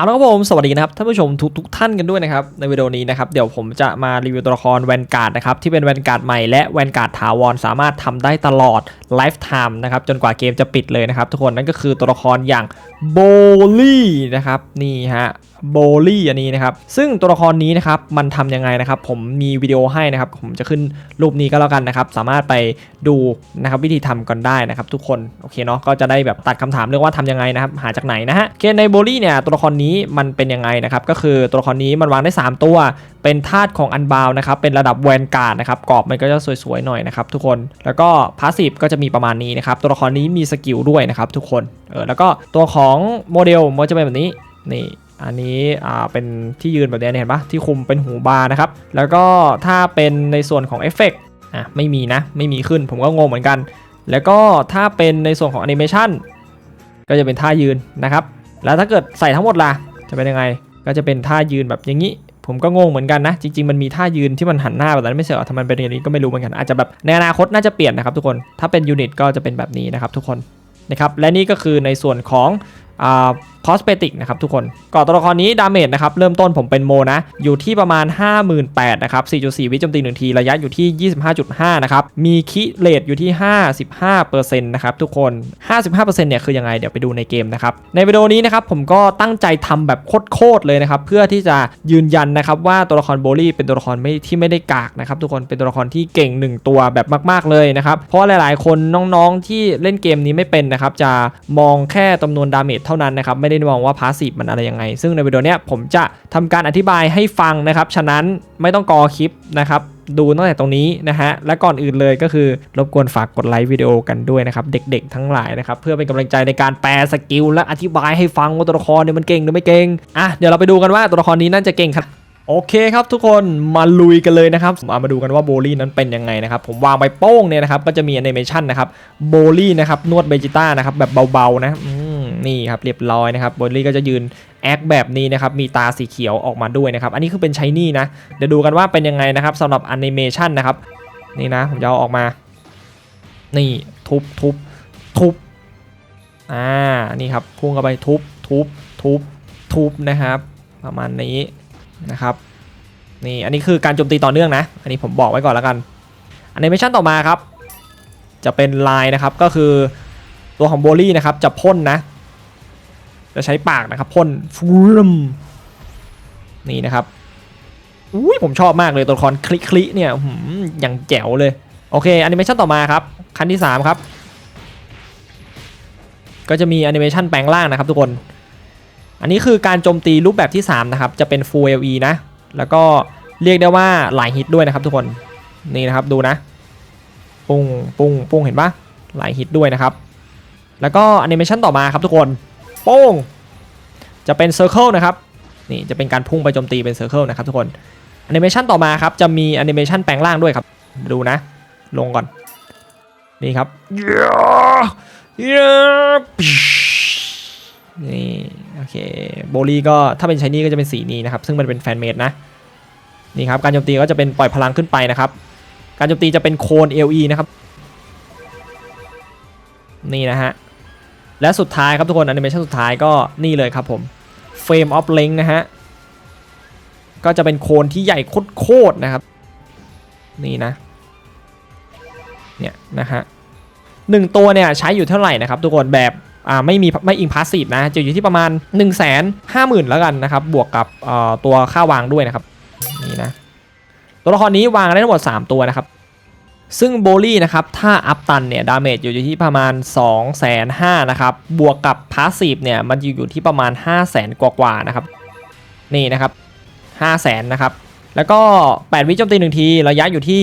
เอาละครับผมสวัสดีนะครับท่านผู้ชมทุกทุกท่านกันด้วยนะครับในวิดีโอนี้นะครับเดี๋ยวผมจะมารีวิวตัวละครแวนการ์ดนะครับที่เป็นแวนการ์ดใหม่และแวนการ์ดถาวรสามารถทำได้ตลอดไลฟ์ไทม์นะครับจนกว่าเกมจะปิดเลยนะครับทุกคนนั่นก็คือตัวละครอย่างโบลี่นะครับนี่ฮะ โบลี่อันนี้นะครับ ซึ่งตัวละครนี้นะครับมันทำยังไงนะครับ ผมมีวิดีโอให้นะครับ ผมจะขึ้นรูปนี้ก็แล้วกันนะครับ สามารถไปดูนะครับวิธีทำกันได้นะครับ ทุกคนโอเคเนาะก็จะได้แบบตัดคำถามเรื่องว่าทำยังไงนะครับหาจากไหนนะฮะเคในโบลี่เนี่ยตัวละครนี้มันเป็นยังไงนะครับก็คือตัวละครนี้มันวางได้ 3 ตัว เป็นธาตุของอันบาวนะครับเป็นระดับแวนการ์ดนะครับกรอบมันก็จะสวยๆหน่อยนะครับทุกคนแล้วก็พาสซีฟก็จะมีประมาณนี้นะครับตัวละครนี้มีสกิลด้วยนะครับทุกคนเออแล้วก็ตัวของโมเดลมันจะเป็นแบบนี้นี่ อันนี้อ่าเป็นที่ยืนแบบนี้เห็นปะที่คุมเป็นหูบาร์นะครับ แล้วก็ถ้าเป็นในส่วนของเอฟเฟกต์อะไม่มีนะ ไม่มีขึ้นผมก็งงเหมือนกัน แล้วก็ถ้าเป็นในส่วนของแอนิเมชันก็จะเป็นท่ายืนนะครับ แล้วถ้าเกิดใส่ทั้งหมดล่ะ จะเป็นยังไง ก็จะเป็นท่ายืนแบบอย่างนี้ ผมก็งงเหมือนกันนะ จริง ๆ มันมีท่ายืนที่มันหันหน้าแบบนั้นไม่ใช่หรอทำไมเป็นอย่างนี้ก็ไม่รู้เหมือนกัน อาจจะแบบในอนาคตน่าจะเปลี่ยนนะครับทุกคน ถ้าเป็นยูนิตก็จะเป็นแบบนี้นะครับทุกคนนะครับ และนี่ก็คือในส่วนของคอสเปติกนะครับทุกคนก่อนตัวละครนี้ดาเมจนะครับเริ่มต้นผมเป็นโมนะ อยู่ที่ประมาณ 58,000นะครับ 4.4 วิโจมตี 1 ที ระยะอยู่ที่ 25.5 นะครับ มีคิเลตอยู่ที่ 55%นะครับทุกคน 55%เนี่ยคือยังไง เดี๋ยวไปดูในเกมนะครับ ในวิดีโอนี้นะครับผมก็ตั้งใจทำแบบโคตรเลยนะครับ เพื่อที่จะยืนยันนะครับว่าตัวละครโบลี่เป็นตัวละครไม่ที่ไม่ได้กากนะครับทุกคนเป็นตัวละครที่เก่งหนึ่งตัวแบบมาก ๆเลยนะครับเพราะหลาย ๆ คนน้องๆที่เล่นเกมนี้ไม่เป็นนะครับจะมองแค่จำนวนดาเมจเท่านั้นนะครับไม่ได้มองว่าพาสซีฟมันอะไรยังไง ซึ่งในวิดีโอเนี้ยผมจะทำการอธิบายให้ฟังนะครับ ฉะนั้นไม่ต้องกอคลิปนะครับดูตั้งแต่ตรงนี้นะฮะ และก่อนอื่นเลยก็คือ รบกวนฝากกดไลค์วิดีโอกันด้วยนะครับ เด็กๆทั้งหลายนะครับ เพื่อเป็นกำลังใจในการแปลสกิลและอธิบายให้ฟังว่าตัวละครเนี่ยมันเก่งหรือไม่เก่ง อะเดี๋ยวเราไปดูกันว่าตัวละครนี้น่าจะเก่งครับโอเคครับทุกคนมาลุยกันเลยนะครับมามาดูกันว่าโบลี่นั้นเป็นยังไงนะครับผมวางใบโป้งเนี่ยนะครับก็จะมีแอนิเมชันนะครับโบลี่นะครับนวดเบจิต้านะครับแบบเบาๆนะอื นี่ครับเรียบร้อยนะครับโบลลี่ก็จะยืนแอคแบบนี้นะครับมีตาสีเขียวออกมาด้วยนะครับอันนี้คือเป็นชายนี่นะเดี๋ยวดูกันว่าเป็นยังไงนะครับสำหรับแอนิเมชันนะครับนี่นะผมจะเอาออกมา นี่ทุบทุบทุบอ่านี่ครับพุ่งเข้าไปทุบทุบทุบทุบนะครับ ประมาณนี้นะครับนี่อันนี้คือการโจมตีต่อเนื่องนะ อันนี้ผมบอกไว้ก่อนแล้วกันแอนิเมชันต่อมาครับ จะเป็นลายนะครับก็คือตัวของโบลี่นะครับจะพ่นนะ จะใช้ปากนะครับพ่นฟูมนี่นะครับอุ้ยผมชอบมากเลยตัวละครคลิคลิเนี่ยอย่างแจ๋วเลย โอเคแอนิเมชันต่อมาครับ ขั้นที่ 3 ครับ ก็จะมีแอนิเมชันแปลงร่างนะครับทุกคน อันนี้คือการโจมตีรูปแบบที่ 3 นะครับ จะเป็น Full LE นะ แล้วก็เรียกได้ว่าหลายฮิตด้วยนะครับทุกคนนี่นะครับดูนะ ปุ้งปุ้งปุ้งเห็นปะหลายฮิตด้วยนะครับ แล้วก็แอนิเมชันต่อมาครับทุกคน โป้ง จะเป็น Circle นะครับ นี่จะเป็นการพุ่งไปโจมตีเป็น Circle นะครับทุกคนแอนิเมชันต่อมาครับ จะมีแอนิเมชันแปลงร่างด้วยครับ ดูนะ ลงก่อน นี่ครับนี่โอเคโบลีก็ถ้าเป็นชายนี่ก็จะเป็นสีนี้นะครับ ซึ่งมันเป็นแฟนเมดนะนี่ครับการโจมตีก็จะเป็นปล่อยพลังขึ้นไปนะครับ การโจมตีจะเป็นโคน LE นะครับ นี่นะฮะ และสุดท้ายครับทุกคนแอนิเมชันสุดท้ายก็นี่เลยครับผม Frame of Length นะฮะ ก็จะเป็นโคนที่ใหญ่โคตรๆนะครับ นี่นะ เนี่ยนะฮะหนึ่งตัวเนี่ยใช้อยู่เท่าไหร่นะครับทุกคนแบบอ่าไม่มีไม่อิงพาสซีฟนะจะอยู่ที่ประมาณ 1 5 0 0 0 0 แล้วกันนะครับ บวกกับตัวค่าวางด้วยนะครับ นี่นะ ตัวละครนี้วางได้ทั้งหมด 3 ตัวนะครับ ซึ่งโบลี่นะครับ ถ้าอัพตันเนี่ย ดาเมจอยู่ที่ประมาณ 2 5 0 0 0นะครับ บวกกับพาสซีฟเนี่ย มันอยู่ที่ประมาณ 5 0 0 0 0 0 กว่าๆนะครับ นี่นะครับ5 0 0 0 0 0 นะครับ แล้วก็ 8 วิโจมตี1ที ระยะอยู่ที่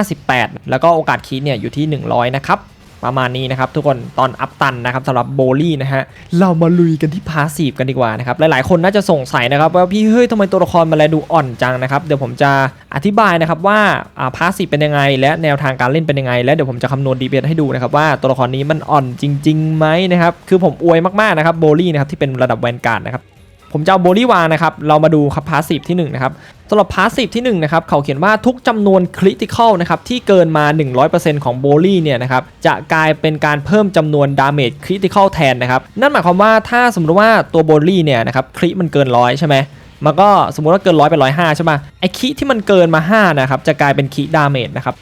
58 แล้วก็โอกาสคิดเนี่ยอยู่ที่ 100 นะครับ ประมาณนี้นะครับ ทุกคนตอนอัพตันนะครับสำหรับโบลี่นะฮะเรามาลุยกันที่พาสีฟกันดีกว่านะครับหลายๆคนน่าจะสงสัยนะครับว่าพี่เฮ้ยทำไมตัวละครมันแลดูอ่อนจังนะครับเดี๋ยวผมจะอธิบายนะครับว่าอ่าพาสีฟเป็นยังไง และแนวทางการเล่นเป็นยังไง และเดี๋ยวผมจะคำนวณดีเบตให้ดูนะครับว่าตัวละครนี้มันอ่อนจริงๆไหมนะครับคือผมอวยมากๆนะครับโบลี่นะครับที่เป็นระดับแวนการ์ดนะครับ ผมจะเอาโบลี่วานะครับ เรามาดูครับพาสซีฟที่หนึ่งนะครับสำหรับพาสซีฟที่1นะครับเขาเขียนว่าทุกจำนวนคริติคอลนะครับที่เกินมา 100%ของโบลี่เนี่ยนะครับจะกลายเป็นการเพิ่มจำนวนดาเมจคริติคอลแทนนะครับนั่นหมายความว่าถ้าสมมติว่าตัวโบลี่เนี่ยนะครับคริมันเกินร้อยใช่ไหมมันก็สมมติว่าเกินร้อยเป็นร้อยห้าใช่ไหมไอคิที่มันเกินมา5นะครับจะกลายเป็นคิดาเมจนะครับ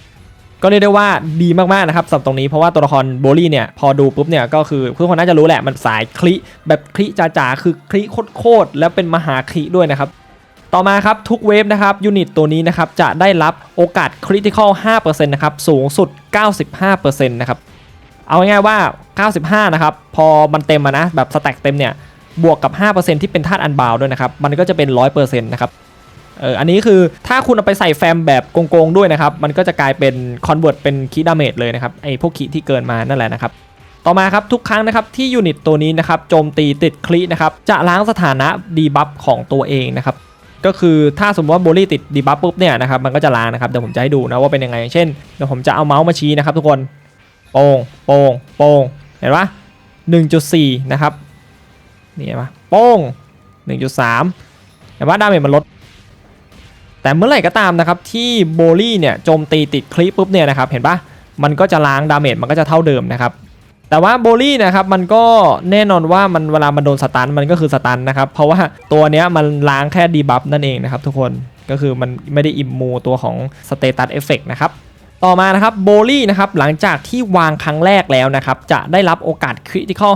ก็เรียกได้ว่าดีมากๆนะครับสำหรับตรงนี้เพราะว่าตัวละครโบลี่เนี่ยพอดูปุ๊บเนี่ยก็คือทุกคนน่าจะรู้แหละมันสายคลิแบบคลิจ๋าๆคือคลิโคตรๆแล้วเป็นมหาคลิด้วยนะครับต่อมาครับทุกเวฟนะครับยูนิตตัวนี้นะครับจะได้รับโอกาสคริติคอล5%นะครับสูงสุด 95%นะครับเอาง่ายๆว่า 95 นะครับพอมันเต็มนะแบบสแต็กเต็มเนี่ยบวกกับ 5%ที่เป็นธาตุอันบาวด้วยนะครับมันก็จะเป็น 100%นะครับ เอออันนี้คือถ้าคุณเอาไปใส่แฟมแบบโกงๆด้วยนะครับ มันก็จะกลายเป็นคอนเวิร์ตเป็นคีดาเมจเลยนะครับไอพวกคีที่เกินมานั่นแหละนะครับต่อมาครับทุกครั้งนะครับที่ยูนิตตัวนี้นะครับโจมตีติดคลินะครับจะล้างสถานะดีบัฟของตัวเองนะครับก็คือถ้าสมมติว่าโบลี่ติดดีบัฟปุ๊บเนี่ยนะครับมันก็จะล้างนะครับเดี๋ยวผมจะให้ดูนะว่าเป็นยังไงเช่นเดี๋ยวผมจะเอาเมาส์มาชี้นะครับทุกคนโป่งโป่งโป่งเห็นปะ1.4 นะครับนี่เห็นปะโป้ง1.3เห็นปะดาเมจมันลด แต่เมื่อไหร่ก็ตามนะครับที่โบลี่เนี่ยโจมตีติดคลิปปุ๊บเนี่ยนะครับเห็นปะมันก็จะล้างดาเมจมันก็จะเท่าเดิมนะครับแต่ว่าโบลี่นะครับมันก็แน่นอนว่ามันเวลามันโดนสตันมันก็คือสตันนะครับเพราะว่าตัวเนี้ยมันล้างแค่ดีบัฟนั่นเองนะครับทุกคนก็คือมันไม่ได้อิมมูตัวของสเตตัสเอฟเฟกนะครับต่อมานะครับโบลี่นะครับหลังจากที่วางครั้งแรกแล้วนะครับจะได้รับโอกาสคริติคอล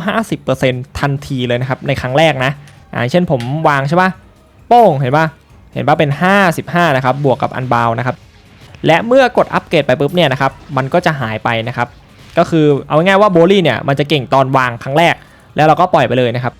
50%ทันทีเลยนะครับในครั้งแรกนะอ่าเช่นผมวางใช่ปะโป้งเห็นปะ เห็นปะเป็น 55 นะครับ บวกกับอันบาวนะครับ และเมื่อกดอัปเกรดไปปุ๊บเนี่ยนะครับ มันก็จะหายไปนะครับ ก็คือเอาง่ายๆว่าโบลี่เนี่ย มันจะเก่งตอนวางครั้งแรก แล้วเราก็ปล่อยไปเลยนะครับ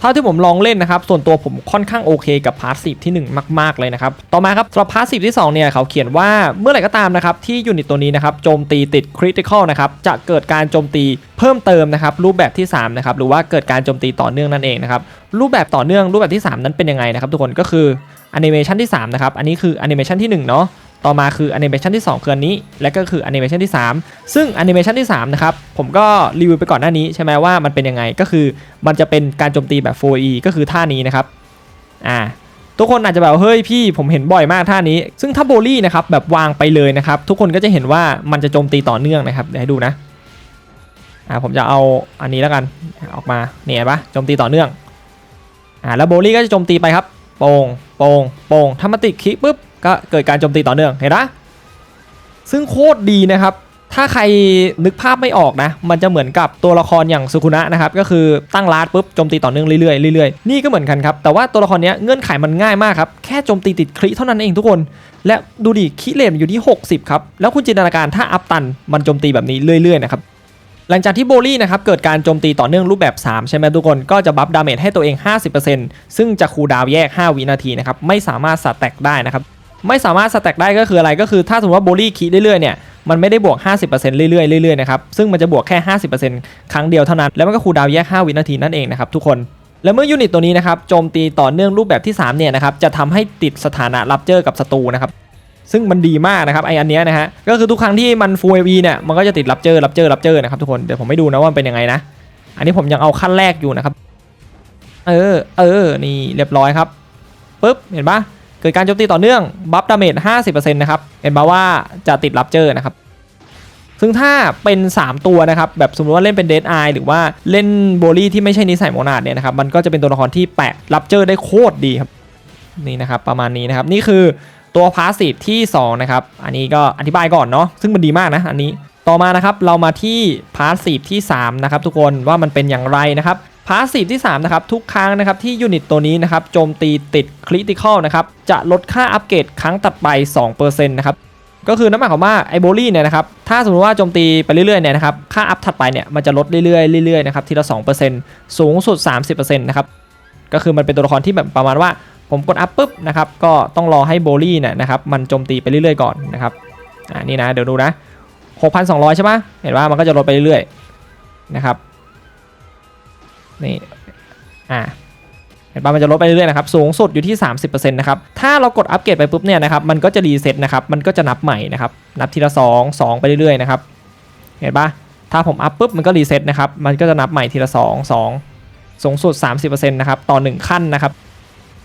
เท่าที่ผมลองเล่นนะครับ ส่วนตัวผมค่อนข้างโอเคกับพาสซีฟที่ 1 มาก ๆ เลยนะครับ ต่อมาครับสำหรับพาสซีฟที่ 2 เนี่ยเขาเขียนว่าเมื่อไหร่ก็ตามนะครับ ที่ยูนิตตัวนี้นะครับโจมตีติดคริติคอลนะครับ จะเกิดการโจมตีเพิ่มเติมนะครับ รูปแบบที่ 3 นะครับ หรือว่าเกิดการโจมตีต่อเนื่องนั่นเองนะครับ รูปแบบต่อเนื่องรูปแบบที่ 3 นั้นเป็นยังไงนะครับทุกคนก็คือแอนิเมชันที่3นะครับอันนี้คือแอนิเมชันที่1เนาะ ต่อมาคือแอนิเมชันที่ 2 คืออันนี้ และก็คือแอนิเมชันที่ 3 ซึ่งแอนิเมชันที่3นะครับผมก็รีวิวไปก่อนหน้านี้ใช่ไหมว่ามันเป็นยังไงก็คือมันจะเป็นการโจมตีแบบ 4E ก็คือท่านี้นะครับอ่าทุกคนอาจจะแบบเฮ้ยพี่ผมเห็นบ่อยมากท่านี้ ซึ่งถ้าโบลี่นะครับแบบวางไปเลยนะครับทุกคนก็จะเห็นว่ามันจะโจมตีต่อเนื่องนะครับเดี๋ยวให้ดูนะอ่าผมจะเอาอันนี้แล้วกันออกมาเนี่ยปะโจมตีต่อเนื่องอ่าแล้วโบลี่ก็จะโจมตีไปครับโป่งโป่งโป่งถ้ามันติคลิปปุ๊บ ก็เกิดการโจมตีต่อเนื่องเห็นปะซึ่งโคตรดีนะครับ ถ้าใครนึกภาพไม่ออกนะ มันจะเหมือนกับตัวละครอย่างสุคุนะนะครับ ก็คือตั้งลาดปุ๊บโจมตีต่อเนื่องเรื่อยๆเรื่อยๆนี่ก็เหมือนกันครับ แต่ว่าตัวละครนี้เงื่อนไขมันง่ายมากครับ แค่โจมตีติดคลิเท่านั้นเองทุกคน และดูดิคิเลนอยู่ที่ 60 ครับ แล้วคุณจินตนาการถ้าอัพตันมันโจมตีแบบนี้เรื่อยๆนะครับหลังจากที่โบลี่นะครับเกิดการโจมตีต่อเนื่องรูปแบบ 3 ใช่ไหมทุกคนก็จะบัฟดาเมจให้ตัวเอง 50%ซึ่งจะคูดาวแยก 5 วินาทีนะครับไม่สามารถสแต็กได้นะครับ ไม่สามารถสแต็กได้ก็คืออะไรก็คือถ้าสมมติว่าโบลี่คีเรื่อยๆเนี่ยมันไม่ได้บวก 50%เรื่อยๆเรื่อยๆนะครับซึ่งมันจะบวกแค่ 50%ครั้งเดียวเท่านั้น แล้วมันก็คูลดาวแยก 5 วินาทีนั่นเองนะครับทุกคนแล้วเมื่อยูนิตตัวนี้นะครับโจมตีต่อเนื่องรูปแบบที่3เนี่ยนะครับจะทำให้ติดสถานะรับเจอกับศัตรูนะครับซึ่งมันดีมากนะครับไออันเนี้ยนะฮะก็คือทุกครั้งที่มันฟูเอวีเนี่ยมันก็จะติดรับเจอรับเจอรับเจอนะครับทุกคนเดี๋ยวผมไม่ดูนะว่ามันเป็นยังไงนะ อันนี้ผมยังเอาขั้นแรกอยู่นะครับ เออเออนี่เรียบร้อยครับปุ๊บเห็นปะ เกิดการโจมตีต่อเนื่องบัฟดาเมจ50%นะครับเห็นปะว่าจะติดรับเจอนะครับซึ่งถ้าเป็น 3 ตัวนะครับ แบบสมมติว่าเล่นเป็นเดดไอหรือว่าเล่นโบลี่ที่ไม่ใช่นิสัยโมนาดเนี่ยนะครับ มันก็จะเป็นตัวละครที่แปะรับเจอได้โคตรดีครับ นี่นะครับ ประมาณนี้นะครับ นี่คือตัวพาสซีฟที่ 2 นะครับ อันนี้ก็อธิบายก่อนเนาะซึ่งมันดีมากนะ อันนี้ต่อมานะครับเรามาที่พาสซีฟที่ 3 นะครับทุกคนว่ามันเป็นอย่างไรนะครับ พาสซีฟที่3นะครับทุกครั้งนะครับที่ยูนิตตัวนี้นะครับโจมตีติดคริติคอลนะครับจะลดค่าอัปเกรดครั้งตัดไป2%นะครับก็คือนั่นหมายความว่าไอโบลี่เนี่ยนะครับถ้าสมมติว่าโจมตีไปเรื่อยๆเนี่ยนะครับค่าอัพถัดไปเนี่ยมันจะลดเรื่อยๆเรื่อยๆนะครับทีละ2%สูงสุด 30%นะครับก็คือมันเป็นตัวละครที่แบบประมาณว่าผมกดอัพปุ๊บนะครับก็ต้องรอให้โบลี่เนี่ยนะครับมันโจมตีไปเรื่อยๆก่อนนะครับอ่านี่นะเดี๋ยวดูนะ 6,200 ใช่ปะเห็นว่ามันก็จะลดไปเรื่อยๆนะครับ นี่อ่าเห็นปะมันจะลดไปเรื่อยๆนะครับสูงสุดอยู่ที่ 30%นะครับถ้าเรากดอัปเกรดไปปุ๊บเนี่ยนะครับมันก็จะรีเซ็ตนะครับมันก็จะนับใหม่นะครับนับทีละ 2 2 ไปเรื่อยๆนะครับเห็นปะถ้าผมอัพปุ๊บมันก็รีเซ็ตนะครับมันก็จะนับใหม่ทีละ 2 2 สูงสุด 30%นะครับต่อ 1 ขั้นนะครับ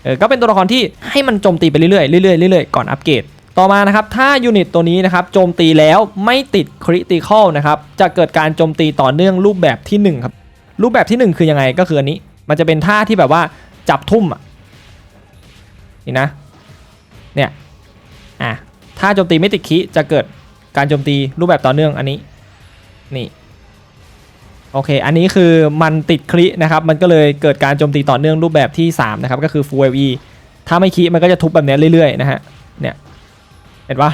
เออก็เป็นตัวละครที่ให้มันโจมตีไปเรื่อยๆเรื่อยๆเรื่อยๆก่อนอัปเกรดต่อมานะครับถ้ายูนิตตัวนี้นะครับโจมตีแล้วไม่ติดคริติคอลนะครับจะเกิดการโจมตีต่อเนื่องรูปแบบที่หนึ่งครับ รูปแบบที่หนึ่งคือยังไงก็คืออันนี้ มันจะเป็นท่าที่แบบว่าจับทุ่มอะนี่นะเนี่ยอะถ้าโจมตีไม่ติดคิจะเกิดการโจมตีรูปแบบต่อเนื่องอันนี้นี่โอเค อันนี้คือมันติดคลินะครับ มันก็เลยเกิดการโจมตีต่อเนื่องรูปแบบที่ 3 นะครับ ก็คือ full AOE ถ้าไม่คีมันก็จะทุบแบบนี้เรื่อยๆนะฮะ เนี่ย เห็นปะ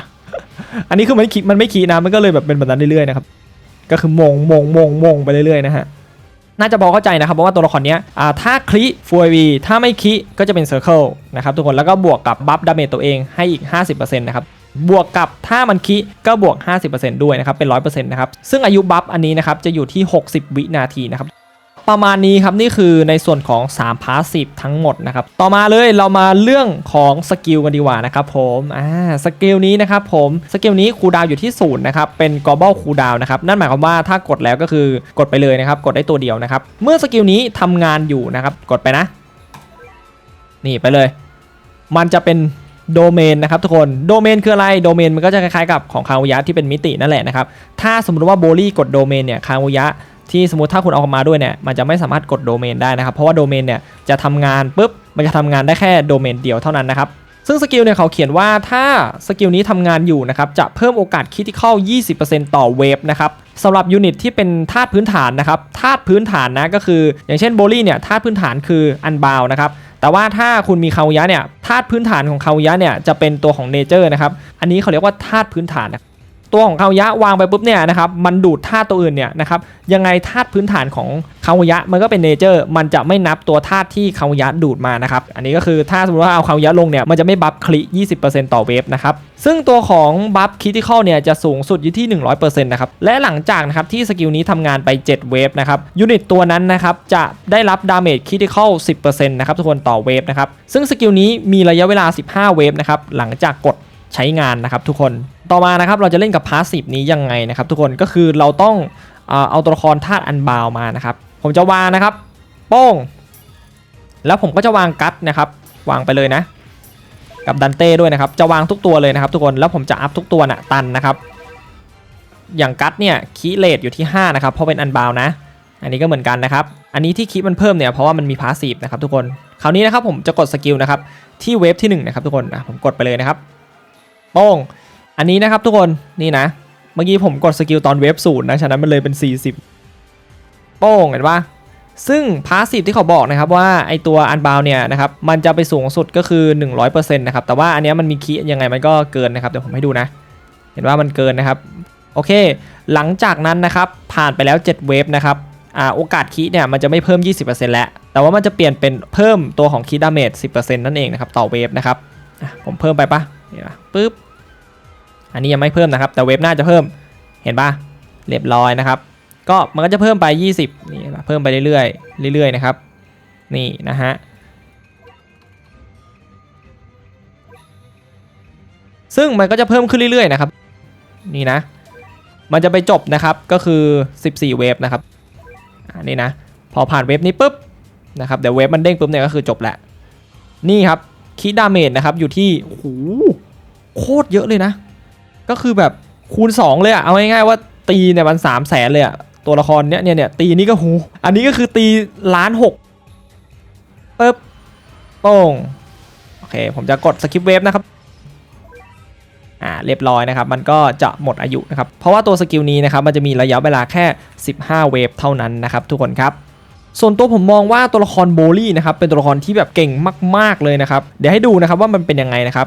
อันนี้คือมันไม่คีมันไม่คีนะ มันก็เลยแบบเป็นแบบนั้นเรื่อยๆนะครับ ก็คือมงมงมงมงไปเรื่อยๆนะฮะ น่าจะพอเข้าใจนะครับเพราะว่าตัวละครนี้ถ้าคลิฟูเอวีถ้าไม่คลิก็จะเป็นเซอร์เคิลนะครับทุกคนแล้วก็บวกกับบัฟดาเมจตัวเองให้อีก 50%นะครับบวกกับถ้ามันคิก็บวก 50%ด้วยนะครับเป็น 100%นะครับซึ่งอายุบัฟอันนี้นะครับจะอยู่ที่ 60 วินาทีนะครับ ประมาณนี้ครับนี่คือในส่วนของ3 passive ทั้งหมดนะครับต่อมาเลยเรามาเรื่องของสกิลกันดีกว่านะครับผมอ่าสกิลนี้นะครับผมสกิลนี้คูดาวอยู่ที่0นะครับเป็น global cooldown นะครับนั่นหมายความว่าถ้ากดแล้วก็คือกดไปเลยนะครับกดได้ตัวเดียวนะครับเมื่อสกิลนี้ทำงานอยู่นะครับกดไปนะ นี่ไปเลย มันจะเป็นโดเมนนะครับทุกคนโดเมนคืออะไรโดเมนมันก็จะคล้ายๆกับของคาวุยะที่เป็นมิตินั่นแหละนะครับถ้าสมมติว่าโบลี่กดโดเมนเนี่ยคาวุยะ ที่สมมติถ้าคุณเอามาด้วยเนี่ยมันจะไม่สามารถกดโดเมนได้นะครับเพราะว่าโดเมนเนี่ยจะทำงานปุ๊บมันจะทำงานได้แค่โดเมนเดียวเท่านั้นนะครับซึ่งสกิลเนี่ยเขาเขียนว่าถ้าสกิลนี้ทำงานอยู่นะครับจะเพิ่มโอกาสคิดที่เข้า 20%ต่อเวฟนะครับสำหรับยูนิตที่เป็นธาตุพื้นฐานนะครับธาตุพื้นฐานนะก็คือ อย่างเช่นโบลี่เนี่ยธาตุพื้นฐานคืออันบาวนะครับแต่ว่าถ้าคุณมีคาวยะเนี่ยธาตุพื้นฐานของคาวยะเนี่ยจะเป็นตัวของเนเจอร์นะครับอันนี้เขาเรียกว่าธาตุพื้นฐานนะ ตัวของคาวยะวางไปปุ๊บเนี่ยนะครับมันดูดธาตุตัวอื่นเนี่ยนะครับยังไงธาตุพื้นฐานของคาวยะมันก็เป็นเนเจอร์มันจะไม่นับตัวธาตุที่คาวยะดูดมานะครับอันนี้ก็คือถ้าสมมติว่าเอาคาวยะลงเนี่ยมันจะไม่บัฟคลิ20%ต่อเวฟนะครับซึ่งตัวของบัฟคิติคอลเนี่ยจะสูงสุดอยู่ที่ 100%นะครับและหลังจากนะครับที่สกิลนี้ทำงานไป 7 เวฟนะครับยูนิตตัวนั้นนะครับจะได้รับดาเมจคิติคอล10%นะครับทุกคนต่อเวฟนะครับซึ่งสกิลนี้มีระยะเวลา 15 เวฟนะครับหลังจากกด ใช้งานนะครับทุกคนต่อมานะครับเราจะเล่นกับพาสซีฟนี้ยังไงนะครับทุกคนก็คือเราต้องเอาตัวละครธาตุอันบาวมานะครับผมจะวางนะครับโป้ง แล้วผมก็จะวางกัตนะครับวางไปเลยนะกับดันเต้ด้วยนะครับจะวางทุกตัวเลยนะครับทุกคนแล้วผมจะอัพทุกตัวน่ะตันนะครับอย่างกัตเนี่ยคีเลทอยู่ที่5นะครับเพราะเป็นอันบาวนะ อันนี้ก็เหมือนกันนะครับอันนี้ที่คีมันเพิ่มเนี่ยเพราะว่ามันมีพาสซีฟนะครับทุกคนคราวนี้นะครับผมจะกดสกิลนะครับที่เวฟที่1นะครับทุกคนอะผมกดไปเลยนะครับ โป้งอันนี้นะครับทุกคนนี่นะ เมื่อกี้ผมกดสกิลตอนเวฟศูนย์นะฉะนั้นมันเลยเป็น 40 โป้งเห็นปะซึ่งพาสซีฟที่เขาบอกนะครับว่าไอตัวอันบาวเนี่ยนะครับมันจะไปสูงสุดก็คือ 100%นะครับแต่ว่าอันนี้มันมีคียังไงมันก็เกินนะครับเดี๋ยวผมให้ดูนะ เห็นว่ามันเกินนะครับโอเค หลังจากนั้นนะครับผ่านไปแล้ว 7 เวฟนะครับอ่าโอกาสคีเนี่ยมันจะไม่เพิ่ม 20%แล้ว แต่ว่ามันจะเปลี่ยนเป็นเพิ่มตัวของคีดาเมจ10%นั่นเองนะครับต่อเวฟนะครับผมเพิ่มไปปะ นี่นะปึ๊บ อันนี้ยังไม่เพิ่มนะครับ แต่เวฟหน้าจะเพิ่ม เห็นปะเรียบร้อยนะครับ ก็มันก็จะเพิ่มไป 20 นี่นะเพิ่มไปเรื่อยๆ เรื่อยๆ นะครับ นี่นะฮะ ซึ่งมันก็จะเพิ่มขึ้นเรื่อยๆ นะครับ นี่นะ มันจะไปจบนะครับ ก็คือ 14 เวฟนะครับ อันนี้นะ พอผ่านเวฟนี้ปุ๊บนะครับ เดี๋ยวเวฟมันเด้งปุ๊บเนี่ยก็คือจบแหละ นี่ครับคีดาเมจนะครับอยู่ที่โอ้โห โคตรเยอะเลยนะ ก็คือแบบคูณ 2 เลยอะเอาง่ายๆว่าตีเนี่ยมัน3 0 0แสนเลยอะตัวละครเนี้ยเนี่ยเนี่ยตีนี่ก็หู อันนี้ก็คือตีล้านหกปึ๊บโป้งโอเค ผมจะกดสกิปเวฟนะครับอ่าเรียบร้อยนะครับ มันก็จะหมดอายุนะครับ เพราะว่าตัวสกิลนี้นะครับ มันจะมีระยะเวลาแค่ 15 เวฟเท่านั้นนะครับ ทุกคนครับ ส่วนตัวผมมองว่าตัวละครโบลี่นะครับเป็นตัวละครที่แบบเก่งมาก ๆเลยนะครับเดี๋ยวให้ดูนะครับว่ามันเป็นยังไงนะครับ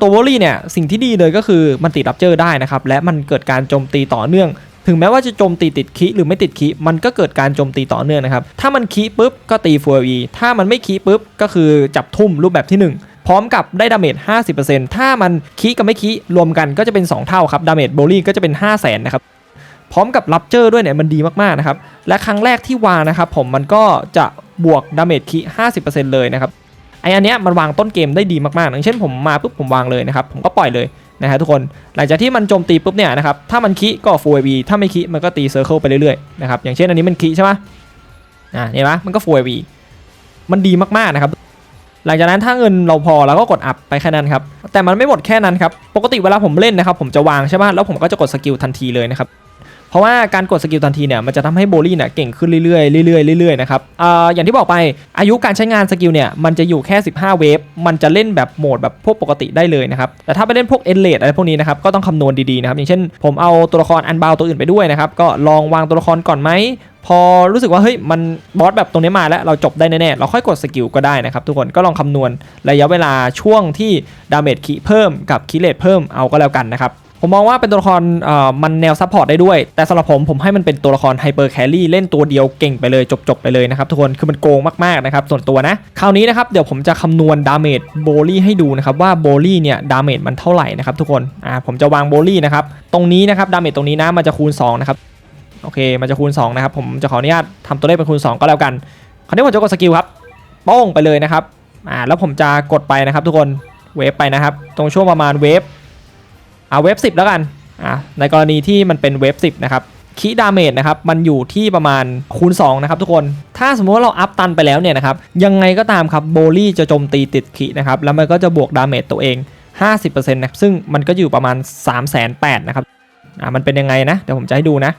ตัวโบลี่เนี่ยสิ่งที่ดีเลยก็คือมันติดรับเจอได้นะครับและมันเกิดการโจมตีต่อเนื่องถึงแม้ว่าจะโจมตีติดคีหรือไม่ติดคีมันก็เกิดการโจมตีต่อเนื่องนะครับ ถ้ามันคีปุ๊บก็ตีฟูเอถ้ามันไม่คีปุ๊บก็คือจับทุ่มรูปแบบที่หนึ่งพร้อมกับได้ดาเมจ 50%ถ้ามันคีกับไม่คีรวมกันก็จะเป็น 2 เท่าครับ ดาเมจโบลี่ก็จะเป็น 5 0 0 0 0นนะครับ พร้อมกับรับเจอร์ด้วยเนี่ยมันดีมากๆนะครับ และครั้งแรกที่วางนะครับผมมันก็จะบวกดาเมจคี50%เลยนะครับไออันเนี้ยมันวางต้นเกมได้ดีมากๆอย่างเช่นผมมาปุ๊บผมวางเลยนะครับผมก็ปล่อยเลยนะฮะทุกคนหลังจากที่มันโจมตีปุ๊บเนี่ยนะครับถ้ามันคีก็ full AV ถ้าไม่คีมันก็ตีเซอร์เคิลไปเรื่อยๆนะครับอย่างเช่นอันนี้มันคีใช่ปะอ่าเห็นปะมันก็ full AV มันดีมากๆนะครับหลังจากนั้นถ้าเงินเราพอเราก็กดอัพไปแค่นั้นครับแต่มันไม่หมดแค่นั้นครับปกติเวลาผมเล่นนะครับผมจะวางใช่ปะแล้วผมก็จะกดสกิลทันทีเลยนะครับ เพราะว่าการกดสกิลทันทีเนี่ยมันจะทำให้โบลี่เนี่ยเก่งขึ้นเรื่อยๆเรื่อยๆเรื่อยๆนะครับออย่างที่บอกไปอายุการใช้งานสกิลเนี่ยมันจะอยู่แค่ 15 เวฟมันจะเล่นแบบโหมดแบบพวกปกติได้เลยนะครับแต่ถ้าไปเล่นพวกเอ็นเลดอะไรพวกนี้นะครับก็ต้องคำนวณดีๆนะครับอย่างเช่น ผมเอาตัวละครอันบาวตัวอื่นไปด้วยนะครับก็ลองวางตัวละครก่อนไหมพอรู้สึกว่าเฮ้ยมันบอสแบบตรงนี้มาแล้วเราจบได้แน่ๆเราค่อยกดสกิลก็ได้นะครับทุกคนก็ลองคำนวณระยะเวลาช่วงที่ดาเมจคีเพิ่มกับคีเลตเพิ่มเอาก็แล้วกันนะครับ ผมมองว่าเป็นตัวละครมันแนวซัพพอร์ตได้ด้วย แต่สำหรับผมผมให้มันเป็นตัวละครไฮเปอร์แครี่เล่นตัวเดียวเก่งไปเลยจบๆไปเลยนะครับทุกคนคือมันโกงมากๆนะครับส่วนตัวนะคราวนี้นะครับเดี๋ยวผมจะคำนวณดาเมจโบลี่ให้ดูนะครับว่าโบลี่เนี่ยดาเมจมันเท่าไหร่นะครับทุกคนอ่าผมจะวางโบลี่นะครับตรงนี้นะครับดาเมจตรงนี้นะมันจะคูณ2นะครับโอเคมันจะคูณ2นะครับผมจะขออนุญาตทำตัวเลขเป็นคูณ 2 ก็แล้วกันคราวนี้ผมจะกดสกิลครับโป้งไปเลยนะครับอ่าแล้วผมจะกดไปนะครับทุกคนเวฟไปนะครับ ตรงช่วงประมาณเวฟ อ่าเวฟ10 แล้วกันอ่าในกรณีที่มันเป็นเวฟ10 นะครับคีดาเมจนะครับมันอยู่ที่ประมาณคูณ2นะครับทุกคนถ้าสมมติว่าเราอัพตันไปแล้วเนี่ยนะครับยังไงก็ตามครับโบลี่จะโจมตีติดคีนะครับแล้วมันก็จะบวกดาเมจตัวเอง 50%นะซึ่งมันก็อยู่ประมาณ 3 8 0 0 0นะครับอ่ามันเป็นยังไงนะเดี๋ยวผมจะให้ดูนะ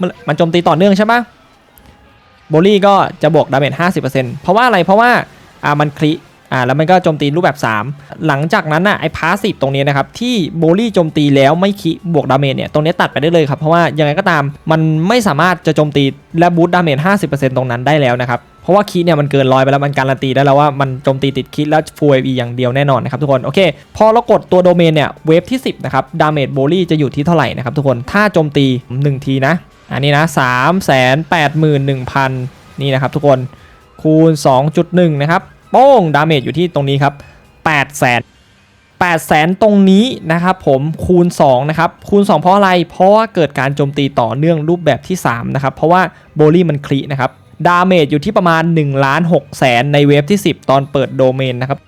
มันมันโจมตีต่อเนื่องใช่ปะโบลี่ก็จะบวกดาเมจ50%เพราะว่าอะไรเพราะว่าอ่ามันคลิ อ่าแล้วมันก็โจมตีรูปแบบ 3 หลังจากนั้นน่ะไอ้พาสซีฟตรงนี้นะครับที่โบลี่โจมตีแล้วไม่คิบวกดาเมจเนี่ยตรงนี้ตัดไปได้เลยครับเพราะว่ายังไงก็ตามมันไม่สามารถจะโจมตีและบูตดาเมจ50%ตรงนั้นได้แล้วนะครับเพราะว่าคีเนี่ยมันเกินร้อยไปแล้วมันการันตีได้แล้วว่ามันโจมตีติดคีแล้วฟูเออย่างเดียวแน่นอนนะครับทุกคนโอเค พอเรากดตัวโดเมนเนี่ยเวฟที่ 10นะครับดาเมจโบลี่จะอยู่ที่เท่าไหร่นะครับทุกคนถ้าโจมตี 1 ทีนะ อันนี้นะ3 8 1 0 0 0 นี่นะครับทุกคนคูณ 2.1 นะครับ โป้งดาเมจอยู่ที่ตรงนี้ครับ8แสน8แสนตรงนี้นะครับผมคูณ2นะครับคูณ 2 เพราะอะไร เพราะว่าเกิดการโจมตีต่อเนื่องรูปแบบที่3นะครับเพราะว่าโบลี่มันคลีนะครับดาเมจอยู่ที่ประมาณ1ล้าน6แสนในเวฟที่ 10 ตอนเปิดโดเมนนะครับ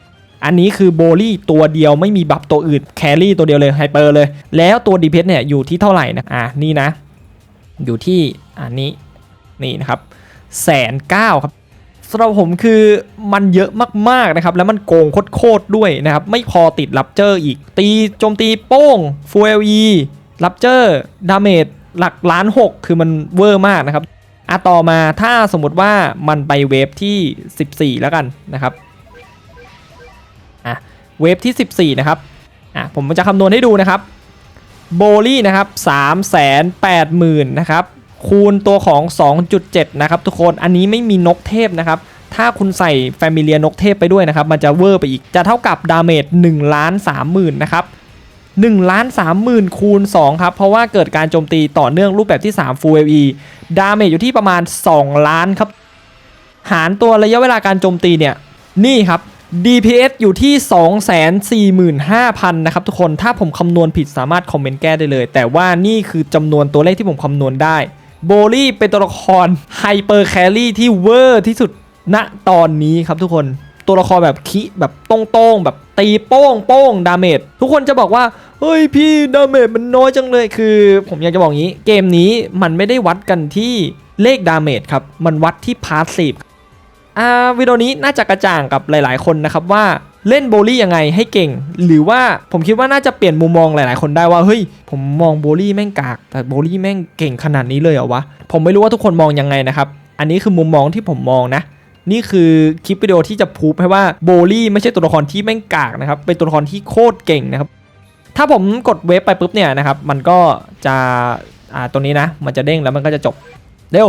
อันนี้คือโบลี่ตัวเดียวไม่มีบัฟตัวอื่นแครี่ตัวเดียวเลยไฮเปอร์เลย แล้วตัวดีเพสเนี่ยอยู่ที่เท่าไหร่นะอะนี่นะ อยู่ที่อันนี้นี่นะครับแสนเก้าครับ สำหรับผมคือมันเยอะมากๆนะครับ แล้วมันโกงโคตรๆด้วยนะครับ ไม่พอติดลับเจอร์อีก ตีโจมตีโป้งฟูเอลีลับเจอร์ดาเมจหลักล้านหกคือมันเวอร์มากนะครับอะต่อมาถ้าสมมติว่ามันไปเวฟที่ 14 แล้วกันนะครับอะเวฟที่ 14 นะครับอะผมจะคำนวณให้ดูนะครับโบลี่นะครับ3 8 0 0 0 0นะครับ คูณตัวของ 2.7 นะครับทุกคนอันนี้ไม่มีนกเทพนะครับ ถ้าคุณใส่แฟมิเลียนกเทพไปด้วยนะครับ มันจะเวอร์ไปอีกจะเท่ากับดาเมจ1ล้าน30,000นะครับ1ล้าน30,000คูณ2ครับ เพราะว่าเกิดการโจมตีต่อเนื่องรูปแบบที่ 3 Full AE ดาเมจอยู่ที่ประมาณ 2 ล้านครับ หารตัวระยะเวลาการโจมตีเนี่ย นี่ครับ DPS อยู่ที่ 245,000 นะครับทุกคนถ้าผมคำนวณผิดสามารถคอมเมนต์แก้ได้เลย แต่ว่านี่คือจำนวนตัวเลขที่ผมคำนวณได้ โบลี่เป็นตัวละครไฮเปอร์แครี่ที่เวอร์ที่สุดณตอนนี้ครับทุกคนตัวละครแบบคิแบบต้งๆแบบตีโป้งโป้งดาเมจทุกคนจะบอกว่าเฮ้ยพี่ดาเมจมันน้อยจังเลยคือ ผมอยากจะบอกงี้ เกมนี้มันไม่ได้วัดกันที่เลขดาเมจครับ มันวัดที่พาสซีฟอ่าวิดีโอนี้น่าจะกระจ่างกับหลายๆคนนะครับว่า เล่นโบลี่ยังไงให้เก่ง หรือว่าผมคิดว่าน่าจะเปลี่ยนมุมมองหลาย ๆ คนได้ว่าเฮ้ยผมมองโบลี่แม่งกาก แต่โบลี่แม่งเก่งขนาดนี้เลยเหรอวะผมไม่รู้ว่าทุกคนมองยังไงนะครับอันนี้คือมุมมองที่ผมมองนะนี่คือคลิปวิดีโอที่จะพูดให้ว่าโบลี่ไม่ใช่ตัวละครที่แม่งกากนะครับเป็นตัวละครที่โคตรเก่งนะครับถ้าผมกดเวฟไปปุ๊บเนี่ยนะครับมันก็จะอ่าตัวนี้นะมันจะเด้งแล้วมันก็จะจบเร็ว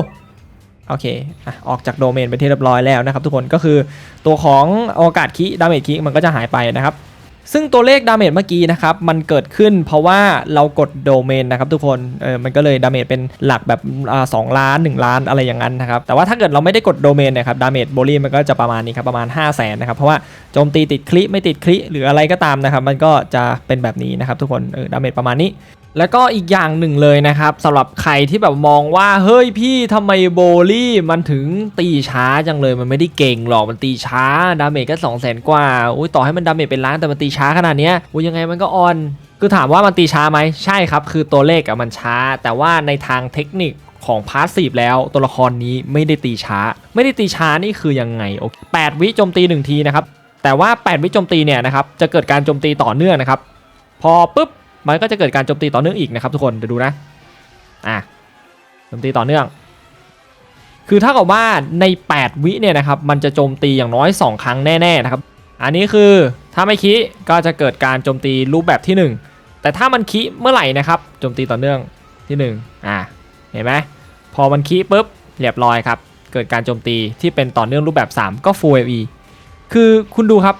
โอเคอะออกจากโดเมนไปที่เรียบร้อยแล้วนะครับทุกคนก็คือตัวของโอกาสคีดาเมจคีมันก็จะหายไปนะครับซึ่งตัวเลขดาเมจเมื่อกี้นะครับ มันเกิดขึ้นเพราะว่าเรากดโดเมนนะครับทุกคนเออมันก็เลยดาเมจเป็นหลักแบบสองล้าน 1 ล้านอะไรอย่างนั้นนะครับ แต่ว่าถ้าเกิดเราไม่ได้กดโดเมนนะครับดาเมจโบลี่มันก็จะประมาณนี้ครับ ประมาณ 5 0 0แสนนะครับ เพราะว่าโจมตีติดคลิไม่ติดคลิหรืออะไรก็ตามนะครับ มันก็จะเป็นแบบนี้นะครับทุกคนเออดาเมจประมาณนี้ แล้วก็อีกอย่างหนึ่งเลยนะครับสำหรับใครที่แบบมองว่าเฮ้ยพี่ทำไมโบลี่มันถึงตีช้าจังเลยมันไม่ได้เก่งหรอกมันตีช้าดาเมจก็สองแสนกว่าอุ้ยต่อให้มันดาเมจเป็นล้านแต่มันตีช้าขนาดเนี้ยอุ้ยยังไงมันก็ออนคือถามว่ามันตีช้าไหมใช่ครับ คือตัวเลขอะมันช้า แต่ว่าในทางเทคนิคของพาสซีฟแล้วตัวละครนี้ไม่ได้ตีช้า ไม่ได้ตีช้านี่คือยังไงโอเคแปดวิโจมตีหนึ่งทีนะครับแต่ว่า 8 วิโจมตีเนี่ยนะครับจะเกิดการโจมตีต่อเนื่องนะครับพอปุ๊บ มันก็จะเกิดการโจมตีต่อเนื่องอีกนะครับทุกคนเดี๋ยวดูนะอะโจมตีต่อเนื่อง คือถ้ากับว่าใน 8 วิเนี่ยนะครับมันจะโจมตีอย่างน้อย 2 ครั้งแน่ๆนะครับอันนี้คือถ้าไม่คิก็จะเกิดการโจมตีรูปแบบที่ 1 แต่ถ้ามันคิเมื่อไหร่นะครับโจมตีต่อเนื่องที่1อะเห็นไหมพอมันคิปุ๊บเรียบร้อยครับเกิดการโจมตีที่เป็นต่อเนื่องรูปแบบ 3 ก็ full AE คือคุณดูครับ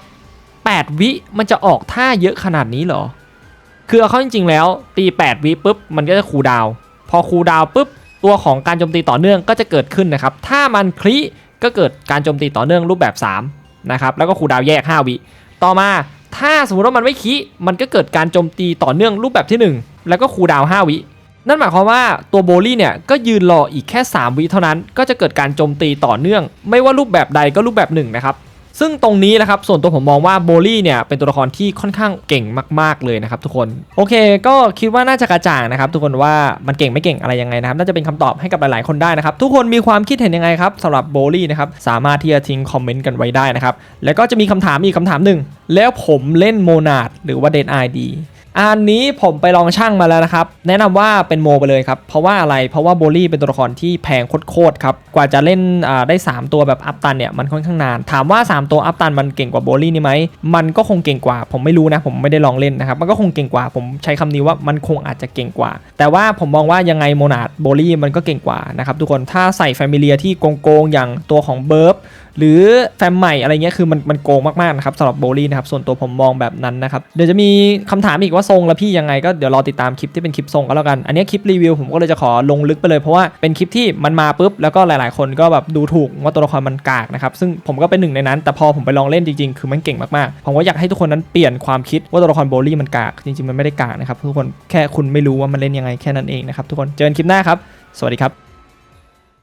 8 วิมันจะออกท่าเยอะขนาดนี้เหรอ คือเอาเข้าจริงๆแล้ว ตี8วิปุ๊บมันก็จะคูดาวพอคูดาวปุ๊บตัวของการโจมตีต่อเนื่องก็จะเกิดขึ้นนะครับ ถ้ามันคลิก็เกิดการโจมตีต่อเนื่องรูปแบบ3นะครับแล้วก็คูดาวแยก 5 วิ ต่อมาถ้าสมมติว่ามันไม่คลิมันก็เกิดการโจมตีต่อเนื่องรูปแบบที่ 1 แล้วก็คูดาว 5 วินั่นหมายความว่าตัวโบลี่เนี่ยก็ยืนรออีกแค่ 3 วิเท่านั้น ก็จะเกิดการโจมตีต่อเนื่อง ไม่ว่ารูปแบบใดก็รูปแบบหนึ่งนะครับ ซึ่งตรงนี้นะครับส่วนตัวผมมองว่าโบลี่เนี่ยเป็นตัวละครที่ค่อนข้างเก่งมาก ๆเลยนะครับทุกคนโอเค ก็คิดว่าน่าจะกระจ่างนะครับทุกคนว่ามันเก่งไม่เก่งอะไรยังไงนะครับน่าจะเป็นคำตอบให้กับหลายๆคนได้นะครับทุกคนมีความคิดเห็นยังไงครับสำหรับโบลี่นะครับสามารถที่จะทิ้งคอมเมนต์กันไว้ได้นะครับแล้วก็จะมีคำถามอีกคำถามหนึ่งแล้วผมเล่นโมนาดหรือว่าเดนไอดี อันนี้ผมไปลองช่างมาแล้วนะครับ แนะนำว่าเป็นโมไปเลยครับ เพราะว่าอะไรเพราะว่าโบลี่เป็นตัวละครที่แพงโคตรครับ กว่าจะเล่นได้ 3 ตัวแบบอัพตันเนี่ยมันค่อนข้างนาน ถามว่า 3 ตัวอัพตันมันเก่งกว่าโบลี่นี่ไหมมันก็คงเก่งกว่า ผมไม่รู้นะ ผมไม่ได้ลองเล่นนะครับ มันก็คงเก่งกว่า ผมใช้คำนี้ว่ามันคงอาจจะเก่งกว่า แต่ว่าผมมองว่ายังไงโมนาดโบลี่มันก็เก่งกว่านะครับทุกคนถ้าใส่แฟมิเลียที่โกงๆอย่างตัวของเบิร์ฟหรือแฟมใหม่อะไรเงี้ยคือมันมันโกงมากๆนะครับสำหรับโบลี่นะครับส่วนตัวผมมองแบบนั้นนะครับเดี๋ยวจะมีคำถามอีกว่าทรงแล้วพี่ยังไงก็เดี๋ยวรอติดตามคลิปที่เป็นคลิปทรงก็แล้วกัน อันนี้คลิปรีวิวผมก็เลยจะขอลงลึกไปเลยเพราะว่าเป็นคลิปที่มันมาปุ๊บแล้วก็หลายๆ คนก็แบบดูถูกว่าตัวละครมันกากนะครับซึ่งผมก็เป็นหนึ่งในนั้น แต่พอผมไปลองเล่นจริงๆ คือมันเก่งมากๆผมก็อยากให้ทุกคนนั้นเปลี่ยนความคิดว่าตัวละครโบลี่มันกากจริงๆมันไม่ได้กากนะครับทุกคนแค่คุณไม่รู้ว่ามันเล่นยังไงแค่นั้นเองนะครับทุกคนเจอกันคลิปหน้าครับสวัสดีครับ